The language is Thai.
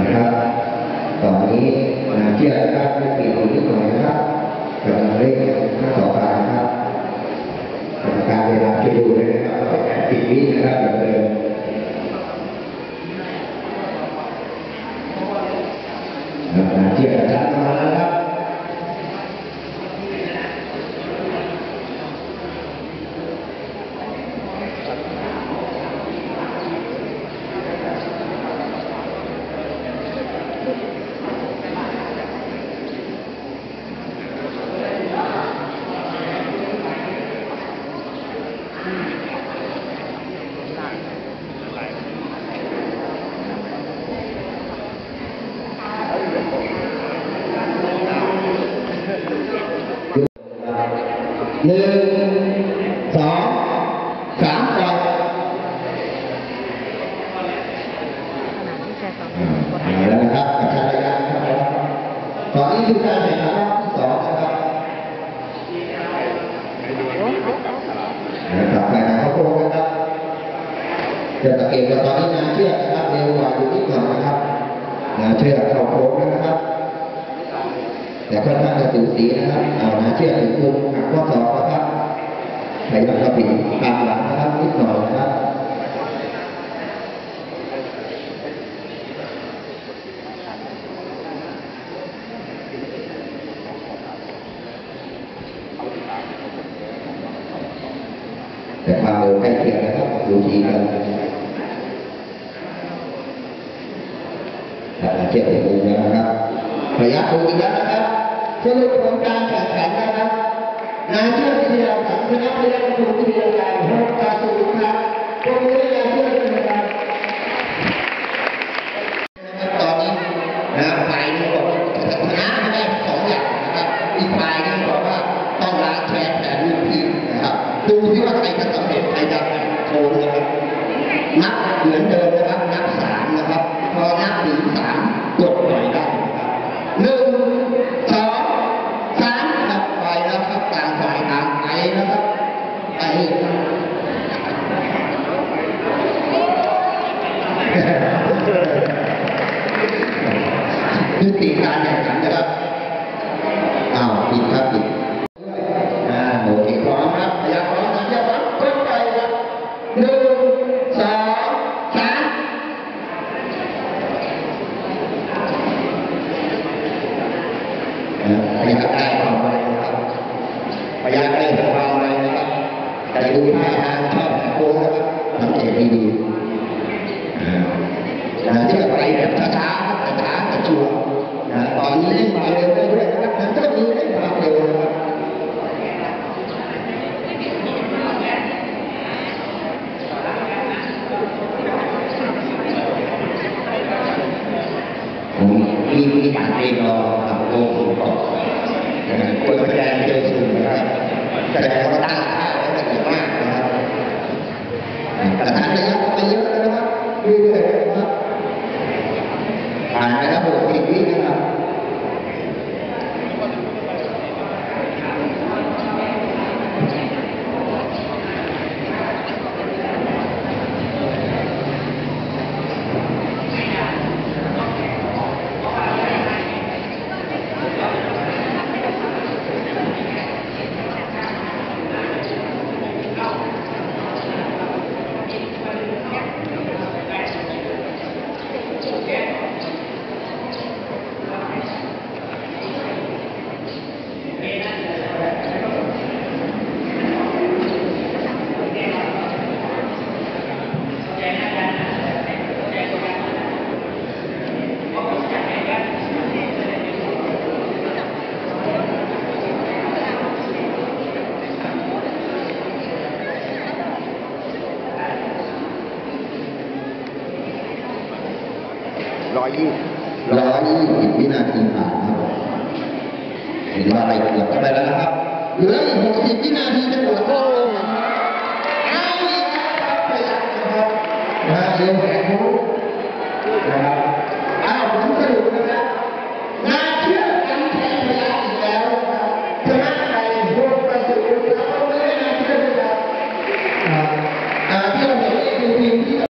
นะครับ ตอนนี้นาเชื่อนะครับไม่เปลี่ยนนิดหน่อยนะครับกำลังเร่งหน้าต่อไปนะครับการเวลาช่วยดูเลยนะครับติดวินะครับแบบเดิมนาเชื่ออาจารย์มาแล้วนะครับ หนึ่งสองสามปล่อยขณะที่แชร์ต่อไปเอาแล้วนะครับกระจายรายการครับตอนนี้คือการแข่งขันรอบที่สองนะครับโอ้โหนะครับแข่งขันเข้าโค้งนะครับจะสังเกตว่าตอนนี้งานเชื่อนะครับเร็วกว่าอยู่นิดหน่อยนะครับงานเชื่อเข้าโค้งนะครับ แต่ค่อนข้างจะสูสีนะครับเอางานเชื่อถึงคุมหักข้อศอกนะครับพยายามกระปิดตามหลังนะครับนิดหน่อยนะครับแต่ความเร็วใกล้เคียงนะครับดูทีกันแต่เทียบกับมุมแล้วนะครับระยะดูอีกแล้นะครับ สรุปผลการแข่งขันนะครับนาเชื่อวิทยาสังชนะพยัคฆ์คุณวิทยาการหกตาสูงครับตรงนี้นาเชื่อนะครับตอนนี้นะฝ่ายหนึงบอกชนะได้สองอย่างนะครับ อีกฝ่ายหนึงบอกว่าต้องล้างแค้นแทนรุ่นพี่นะครับ ดูที่ว่าใครจะสำเร็จใครจะโชว์นะครับนับเหมือนเดิมนะครับ นับสามนะครับ พอนับถึงสามกดหน่อยได้นะครับหนึ่งสองสามครับไปแล้วครับต่างฝ่ายต่างไปนะครับไป ยุติการแข่งขันนะครับ อ้าวปิดครับปิดอ่าโอเคพร้อมครับพยายามพร้อมนะเรียบร้อยกดไปครับหนึ่งสองสามนะพยายามได้ความไวนะครับพยายามได้ความไวนะครับแต่ดูท่าทางชอบโค้งนะครับสังเกตดีๆอ่า นะที่แบบไปแบบช้าๆครับช้าๆแต่ชัวร์นะตอนนี้เล่นมาเร็วได้ด้วยนะครับมันก็มีเล่นมาเร็วนะครับ ผมมีมีการเองรอครับโอ้โหก่อนนะคนแสดงเจอสูงนะครับแสดงว่าตั้งค่าไว้ตั้งแต่มากนะครับแต่ทำระยะไปเยอะแล้วนะครับเรื่อยๆนะครับ ผ่านไปแล้วหกสิบวินะครับ ร้อยยี่ร้อยยี่สิบวินาทีผ่านครับ เห็นว่าไปเกือบเข้าไปแล้วนะครับ เหลืออีกหกสิบวินาทีจะหมดโอ้เอาอีกครับไปแล้วนะครับนะเร็วแหกโค้งนะครับอ้าวผมสรุปนะครับ